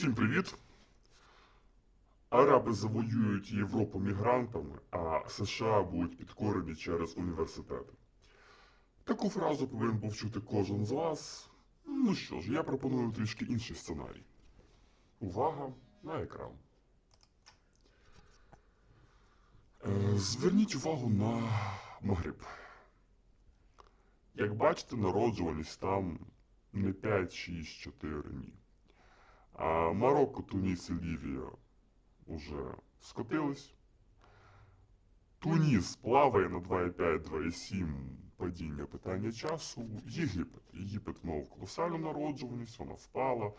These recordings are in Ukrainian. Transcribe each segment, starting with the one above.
Всім привіт! Араби завоюють Європу мігрантами, а США будуть підкорені через університети. Таку фразу повинен був чути кожен з вас. Ну що ж, я пропоную трішки інший сценарій. Увага на екран. Е, Зверніть увагу на Магриб. Як бачите, народжуваність там не 5, 6, 4, ні. А Марокко, Туніс і Лівія уже скотились. Туніс плаває на 2,5-2,7 падіння питання часу. Єгипет. Єгипет мав колосальну народжуваність, вона впала.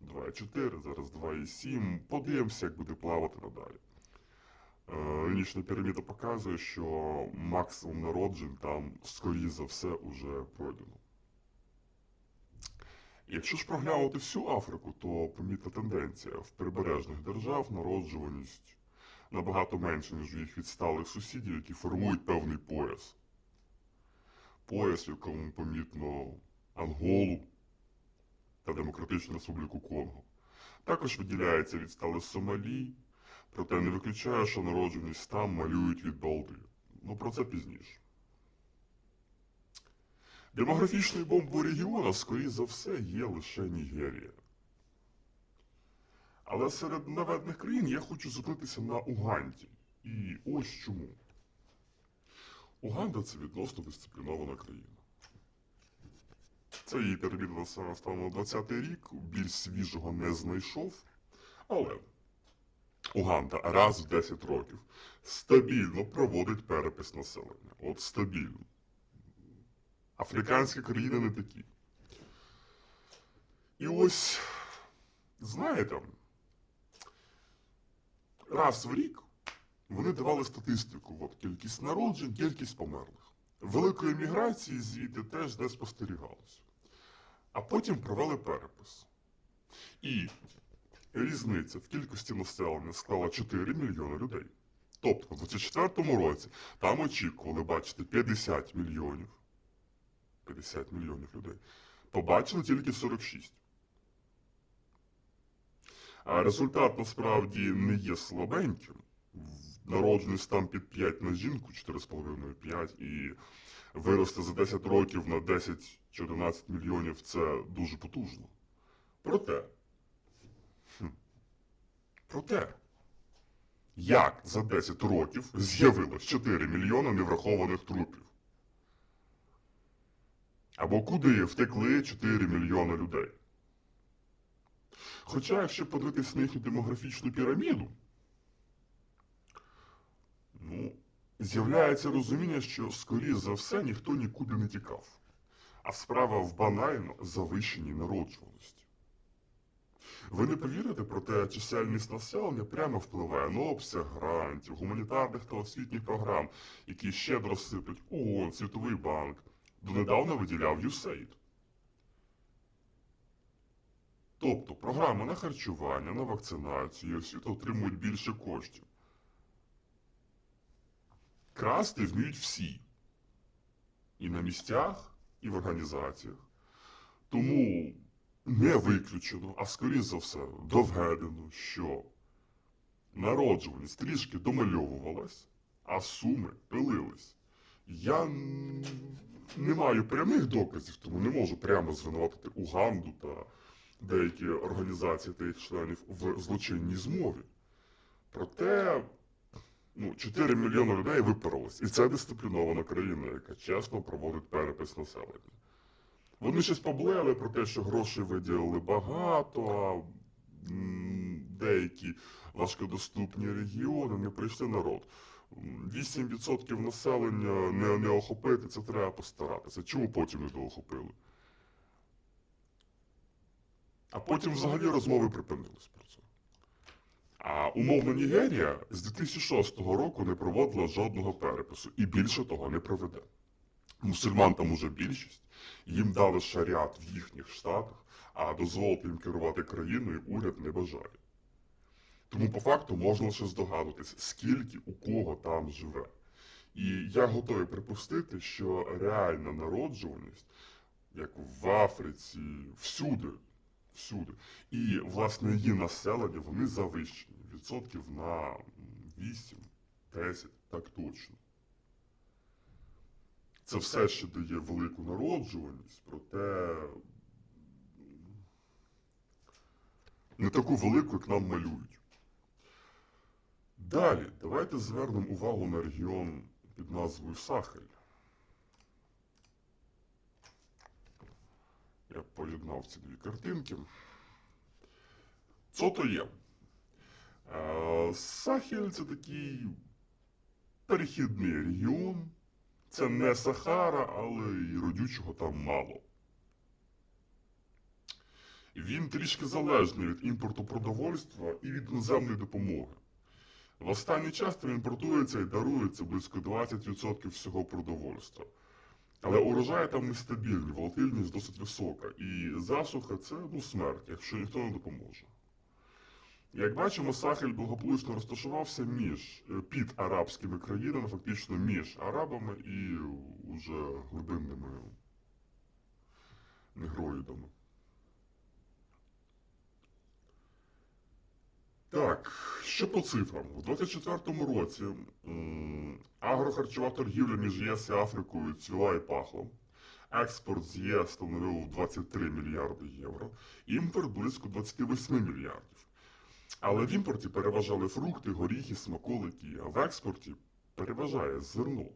2,4, зараз 2,7. Подивимося, як буде плавати надалі. Е, Лінічна піраміда показує, що максимум народжень там, скоріше за все, уже пройдено. Якщо ж проглянути всю Африку, то помітна тенденція. В прибережних держав народжуваність набагато менше, ніж у їх відсталих сусідів, які формують певний пояс. Пояс, в якому помітно Анголу та Демократичну Республіку Конго. Також виділяється відстале Сомалі, проте не виключає, що народжуваність там малюють від балди. Ну про це пізніше. Демографічною бомбою регіону, скоріше за все, є лише Нігерія. Але серед наведених країн я хочу зупинитися на Уганді. І ось чому. Уганда це відносно дисциплінована країна. Це її перебіг станом на 20-й рік, більш свіжого не знайшов. Але Уганда раз в 10 років стабільно проводить перепис населення. От стабільно. Африканські країни не такі. І ось, знаєте, раз в рік вони давали статистику, от кількість народжень, кількість померлих. Великої міграції звідти теж не спостерігалося. А потім провели перепис. І різниця в кількості населення склала 4 мільйони людей. Тобто, в 2024 році там очікували бачити 50 мільйонів. 50 мільйонів людей. Побачили тільки 46. А результат насправді не є слабеньким. Народженість там під 5 на жінку, 4,5-5, і вирости за 10 років на 10 чи 11 мільйонів це дуже потужно. Проте, хм, проте, як за 10 років з'явилось 4 мільйони неврахованих трупів? Або куди втекли 4 мільйони людей. Хоча, якщо подивитись на їхню демографічну піраміду, ну, з'являється розуміння, що, скоріш за все, ніхто нікуди не тікав. А справа в банально завищеній народжуваності. Ви не повірите, проте чисельність населення прямо впливає на обсяг грантів, гуманітарних та освітніх програм, які щедро сиплять ООН, Світовий банк, донедавна виділяв USAID. Тобто програми на харчування, на вакцинацію освіту отримують більше коштів. Красти вміють всі. І на місцях, і в організаціях. Тому не виключено, а скоріш за все доведено, що народжуваність трішки домальовувалась, а суми пилились. Я не маю прямих доказів, тому не можу прямо звинуватити Уганду та деякі організації та їх членів в злочинній змові. Проте ну, 4 мільйони людей випарилось. І це дисциплінована країна, яка чесно проводить перепис населення. Вони щось поблели про те, що грошей виділили багато, а деякі важкодоступні регіони не прийшли народ. М, 8% населення не, не охопити, це треба постаратися. Чому потім не доохопили? А потім взагалі розмови припинились про це. А умовно Нігерія з 2006 року не проводила жодного перепису і більше того не проведе. Мусульман там уже більшість, їм дали шаріат в їхніх штатах, а дозволити їм керувати країною уряд не бажає. Тому по факту можна лише здогадуватись, скільки у кого там живе. І я готовий припустити, що реальна народжуваність, як в Африці, всюди, всюди. І, власне, її населення, вони завищені. Відсотків на 8, 10, так точно. Це все ще дає велику народжуваність, проте не таку велику, як нам малюють. Далі, давайте звернемо увагу на регіон під назвою Сахель. Я поєднав ці дві картинки. Що то є? Е, Сахель це такий перехідний регіон. Це не Сахара, але і родючого там мало. Він трішки залежний від імпорту продовольства і від іноземної допомоги. В останній час там імпортується і дарується близько 20% всього продовольства. Але урожаї там нестабільні, волатильність досить висока. І засуха це ну, смерть, якщо ніхто не допоможе. Як бачимо, Сахель благополучно розташувався між е, під арабськими країнами, фактично між арабами і уже глибинними негроїдами. Так, що по цифрам? У 24-му році агрохарчова торгівля між ЄС і Африкою цвіла і пахла. Експорт з ЄС становив 23 мільярди євро, імпорт близько 28 мільярдів. Але в імпорті переважали фрукти, горіхи, смаколики, а в експорті переважає зерно.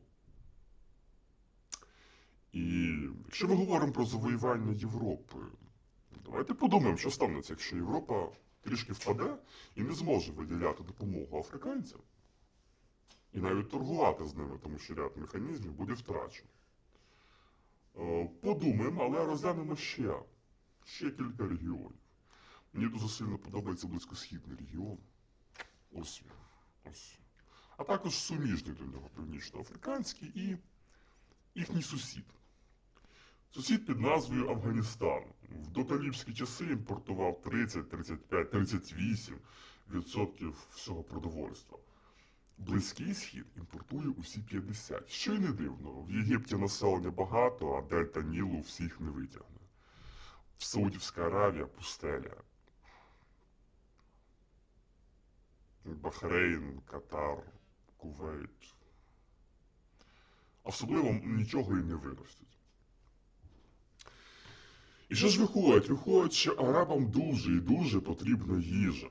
І якщо ми говоримо про завоювання Європи, давайте подумаємо, що станеться, якщо Європа трішки впаде і не зможе виділяти допомогу африканцям. І навіть торгувати з ними, тому що ряд механізмів буде втрачено. Е, Подумаємо, але розглянемо ще, ще кілька регіонів. Мені дуже сильно подобається близькосхідний регіон. Ось він. Ось. А також суміжний до нього північноафриканський і їхній сусід. Сусід під назвою Афганістан. В доталіпські часи імпортував 30, 35, 38 відсотків всього продовольства. Близький схід імпортує усі 50. Що й не дивно, в Єгипті населення багато, а дельта Нілу всіх не витягне. В Саудівська Аравія пустеля. Бахрейн, Катар, Кувейт. Особливо нічого і не виростять. І що ж виходить? Виходить, що арабам дуже і дуже потрібна їжа.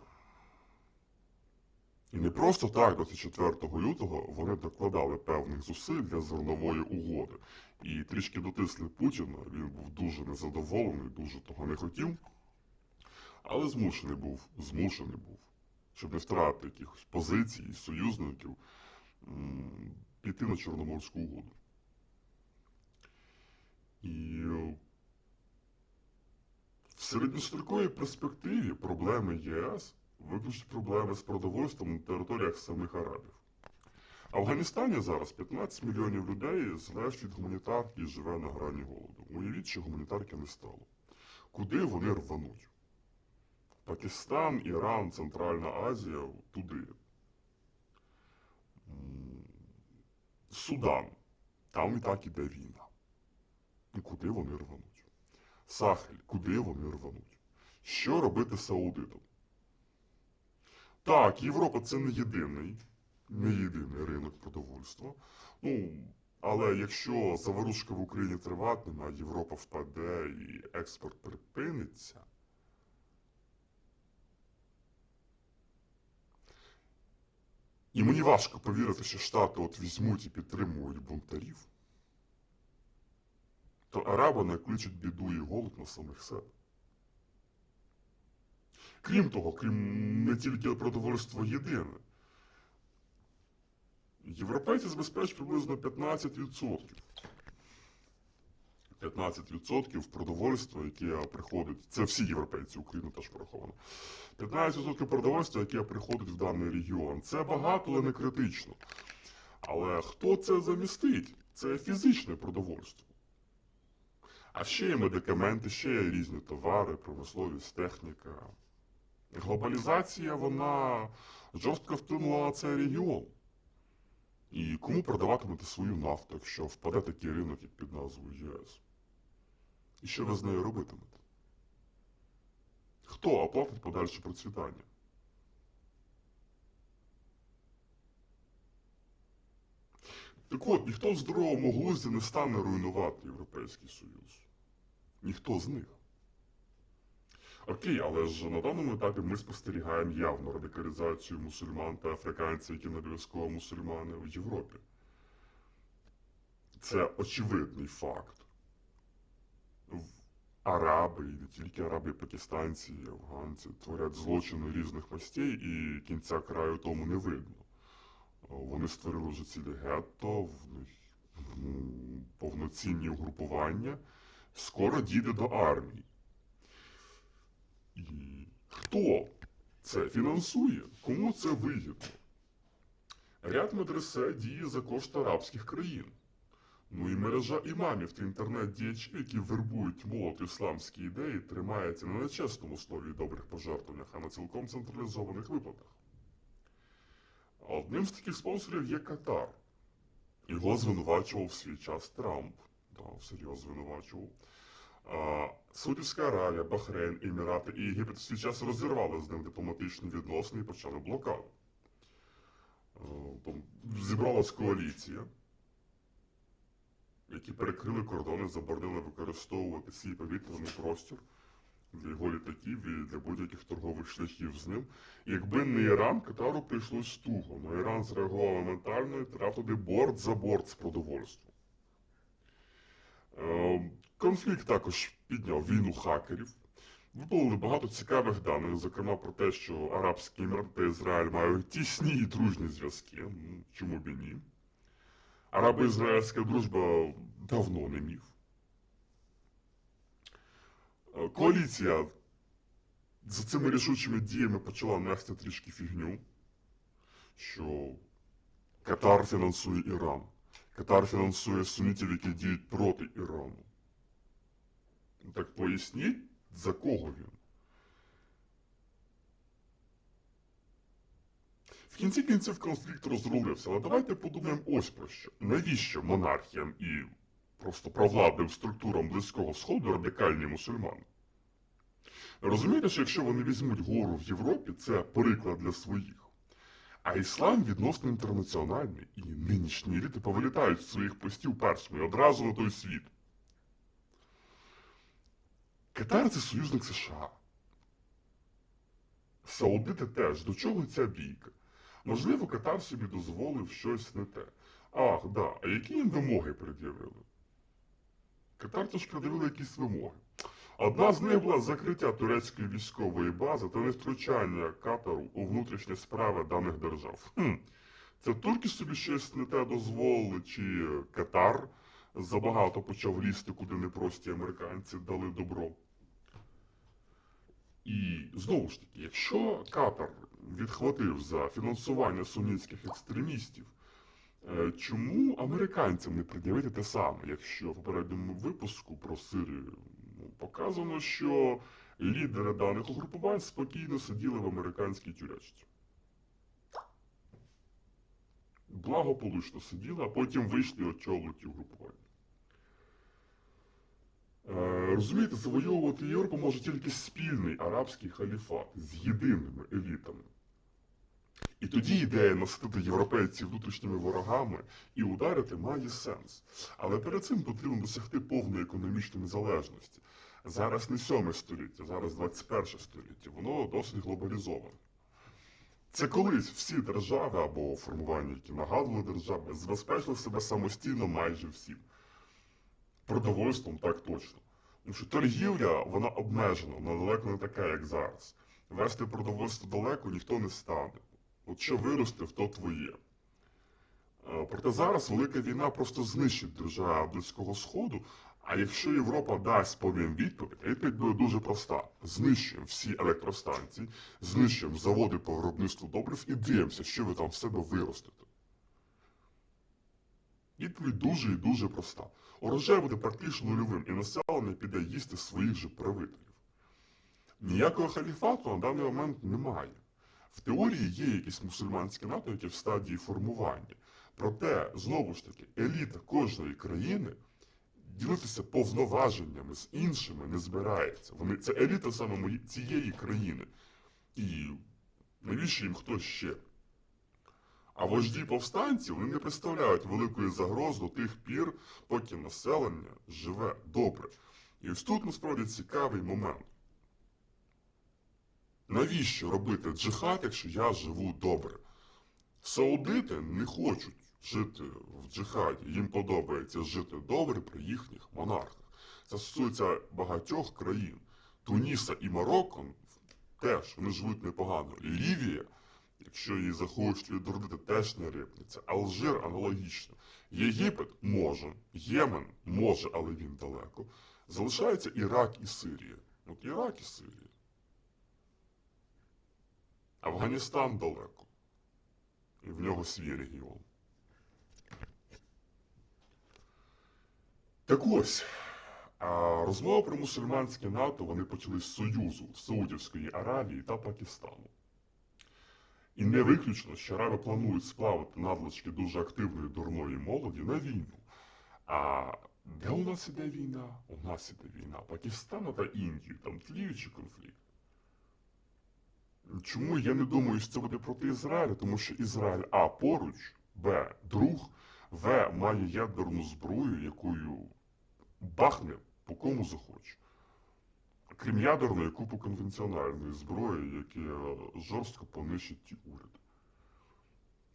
І не просто так, 24 лютого вони докладали певних зусиль для зернової угоди. І трішки дотисли Путіна, він був дуже незадоволений, дуже того не хотів. Але змушений був, змушений був, щоб не втратити якихось позицій союзників, піти на Чорноморську угоду. І в середньостроковій перспективі проблеми ЄС виключно проблеми з продовольством на територіях самих арабів. В Афганістані зараз 15 мільйонів людей залежить гуманітарки і живе на грані голоду. Уявіть, що гуманітарки не стало. Куди вони рвануть? Пакистан, Іран, Центральна Азія туди. Судан. Там і так іде війна. І куди вони рвануть? Сахель, куди вони рвануть? Що робити саудитам? Так, Європа це не єдиний, не єдиний ринок продовольства. Ну, але якщо заворушка в Україні триватиме, а Європа впаде і експорт припиниться. І мені важко повірити, що Штати от візьмуть і підтримують бунтарів, то араби накличуть біду і голод на самих себе. Крім того, крім не тільки продовольство єдине. Європейці забезпечують приблизно 15%. 15% продовольства, яке приходить, це всі європейці, Україна теж порахована. 15% продовольства, яке приходить в даний регіон. Це багато, але не критично. Але хто це замістить? Це фізичне продовольство. А ще є медикаменти, ще є різні товари, промисловість, техніка. Глобалізація, вона жорстко вплинула на цей регіон. І кому продаватимете свою нафту, якщо впаде такий ринок, як під назвою ЄС? І що ви з нею робитимете? Хто оплатить подальше процвітання? Так от, ніхто в здоровому глузді не стане руйнувати Європейський Союз. Ніхто з них. Окей, але ж на даному етапі ми спостерігаємо явну радикалізацію мусульман та африканців, які не обов'язково мусульмани в Європі. Це очевидний факт. Араби, і не тільки араби, і пакистанці, і афганці творять злочини різних мастей, і кінця краю тому не видно. О, Вони створили вже цілі гетто, в них повноцінні угрупування. Скоро дійде до армії. І хто це фінансує? Кому це вигідно? Ряд медресе діє за кошти арабських країн. Ну і мережа імамів та інтернет-діячів, які вербують молод ісламські ідеї, тримається не на чесному слові добрих пожертвуваннях, а на цілком централізованих виплатах. А Одним з таких спонсорів є Катар. Його звинувачував в свій час Трамп. Да, всерйоз звинувачував. А, Аравія, Бахрейн, Емірати і Єгипет в свій час розірвали з ним дипломатичні відносини і почали блокаду. Зібралась коаліція, які перекрили кордони, заборонили використовувати свій повітряний простір для його літаків і для будь-яких торгових шляхів з ним. Якби не Іран, Катару прийшлось туго. Но Іран зреагував моментально і трав туди борт за борт з продовольством. Е, Конфлікт також підняв війну хакерів. Виплили багато цікавих даних, зокрема про те, що Арабські Емірати та Ізраїль мають тісні і дружні зв'язки. Чому б і ні? Арабо-ізраїльська дружба давно не міф. Е, Коаліція за цими рішучими діями почала нести трішки фігню, що Катар фінансує Іран. Катар фінансує сунітів, які діють проти Ірану. Ну, Так поясніть, за кого він? В кінці кінців конфлікт розрулився, але давайте подумаємо ось про що. Навіщо монархіям і просто провладним структурам Близького Сходу радикальні мусульмани? Розумієте, що якщо вони візьмуть гору в Європі, це приклад для своїх. А іслам відносно інтернаціональний, і нинішні еліти повилітають з своїх постів першими одразу на той світ. Катар це союзник США. Саудити теж. До чого ця бійка? Можливо, Катар собі дозволив щось не те. Ах, да. А які їм вимоги пред'явили? Катар теж якісь вимоги. Одна з них була закриття турецької військової бази та невтручання Катару у внутрішні справи даних держав. Хм. Це турки собі щось не те дозволили, чи Катар забагато почав лізти, куди непрості американці дали добро. І знову ж таки, якщо Катар відхватив за фінансування сунітських екстремістів, чому американцям не пред'явити те саме, якщо в попередньому випуску про Сирію ну, показано, що лідери даних угрупувань спокійно сиділи в американській тюрячці? Благополучно сиділи, а потім вийшли очолили ті угрупування. Е, Розумієте, завойовувати Європу може тільки спільний арабський халіфат з єдиними елітами. І тоді ідея наситити європейців внутрішніми ворогами і ударити має сенс. Але перед цим потрібно досягти повної економічної незалежності. Зараз не сьоме століття, зараз 21 століття, воно досить глобалізоване. Це колись всі держави або формування, які нагадували держави, забезпечили себе самостійно майже всім. Продовольством так точно. Тому що торгівля, вона обмежена, вона далеко не така, як зараз. Вести продовольство далеко ніхто не стане. От що виростив, то твоє. Е, Проте зараз велика війна просто знищить держави Близького Сходу, а якщо Європа дасть повім відповідь, відповідь буде дуже проста. Знищуємо всі електростанції, знищуємо заводи по виробництву добрив і дивимося, що ви там в себе виростете. Відповідь дуже і дуже проста. Урожай буде практично нульовим, і населення піде їсти своїх же правителів. Ніякого халіфату на даний момент немає. В теорії є якісь мусульманські напрямки в стадії формування. Проте, знову ж таки, еліта кожної країни ділитися повноваженнями з іншими не збирається. Вони це еліта саме мої- цієї країни. І навіщо їм хтось ще? А вожді повстанців вони не представляють великої загрози до тих пір, поки населення живе добре. І ось тут насправді цікавий момент. Навіщо робити джихад, якщо я живу добре? Саудити не хочуть жити в джихаді. Їм подобається жити добре при їхніх монархах. Це стосується багатьох країн. Туніса і Марокко теж вони живуть непогано. Лівія, якщо її захочуть відродити, теж не рипнеться. Алжир аналогічно. Єгипет може, Ємен може, але він далеко. Залишається Ірак і Сирія. От Ірак і Сирія. Афганістан далеко. І в нього свій регіон. Так ось, а розмова про мусульманське НАТО вони почали з союзу Саудівської Аравії та Пакистану. І не виключно, що араби планують сплавити надлишки дуже активної дурної молоді на війну. А де у нас іде війна? У нас іде війна Пакистану та Індії, там тліючий конфлікт. Чому я не думаю, що це буде проти Ізраїля? Тому що Ізраїль А поруч, Б друг, В має ядерну зброю, якою бахне по кому захоче. Крім ядерної, купу конвенціональної зброї, які е, жорстко понищить ті уряди.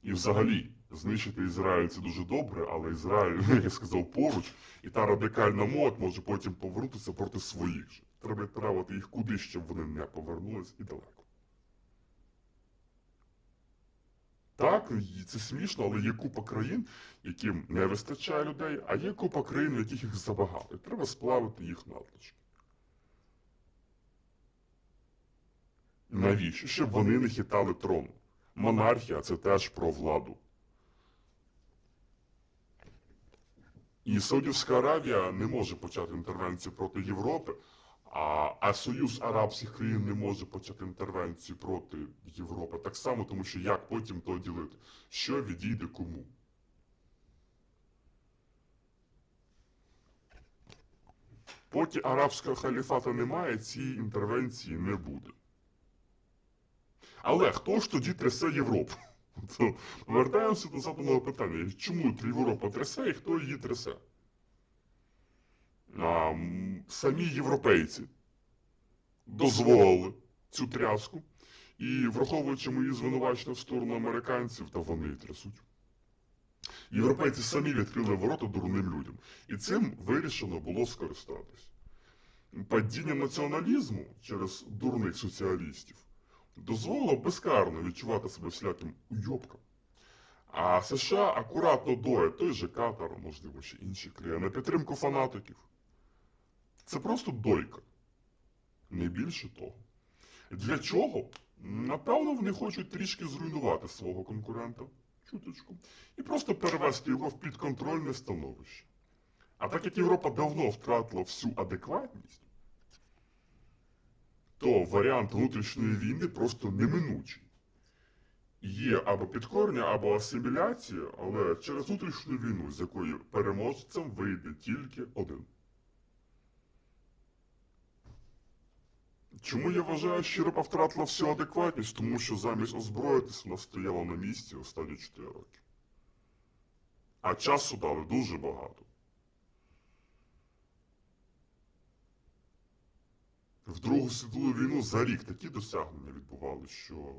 І взагалі, знищити Ізраїль це дуже добре, але Ізраїль, як я сказав, поруч, і та радикальна мод може потім повернутися проти своїх же. Треба відправити їх куди, щоб вони не повернулись і далеко. Так, це смішно, але є купа країн, яким не вистачає людей, а є купа країн, в яких їх забагато. Треба сплавити їх надлишки. Навіщо? Щоб вони не хитали трон. Монархія це теж про владу. І Саудівська Аравія не може почати інтервенцію проти Європи, а, а Союз арабських країн не може почати інтервенцію проти Європи. Так само, тому що як потім то ділити? Що відійде кому? Поки арабського халіфата немає, цієї інтервенції не буде. Але хто ж тоді трясе Європу? То повертаємося до заданого питання. Чому Європа трясе і хто її трясе? А, самі європейці дозволили цю тряску, і враховуючи мої звинувачення в сторону американців, та вони трясуть. Європейці самі відкрили ворота дурним людям, і цим вирішено було скористатись. Падіння націоналізму через дурних соціалістів дозволило безкарно відчувати себе всіляким уйобком. А США акуратно доє той же Катар, можливо, ще інші країни, на підтримку фанатиків. Це просто дойка. Не більше того. Для чого? Напевно, вони хочуть трішки зруйнувати свого конкурента, чуточку, і просто перевести його в підконтрольне становище. А так як Європа давно втратила всю адекватність, то варіант внутрішньої війни просто неминучий. Є або підкорення, або асиміляція, але через внутрішню війну, з якої переможцем вийде тільки один. Чому я вважаю, що Європа втратила всю адекватність? Тому що замість озброїтись вона стояла на місці останні 4 роки. А часу дали дуже багато. В Другу світову війну за рік такі досягнення відбували, що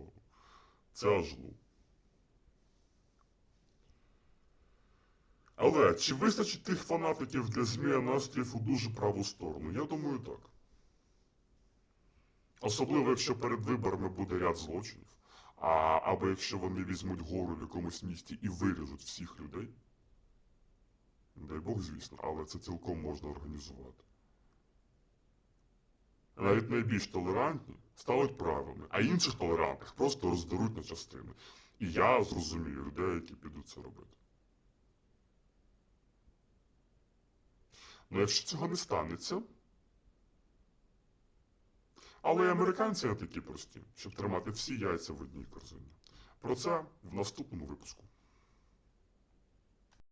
це аж ну. Але чи вистачить тих фанатиків для зміни настроїв у дуже праву сторону? Я думаю, так. Особливо, якщо перед виборами буде ряд злочинів, а, або якщо вони візьмуть гору в якомусь місті і виріжуть всіх людей. Дай Бог, звісно, але це цілком можна організувати. Навіть найбільш толерантні стануть правими, а інших толерантних просто роздеруть на частини. І я зрозумію людей, які підуть це робити. Ну, якщо цього не станеться. Але й американці не такі прості, щоб тримати всі яйця в одній корзині. Про це в наступному випуску.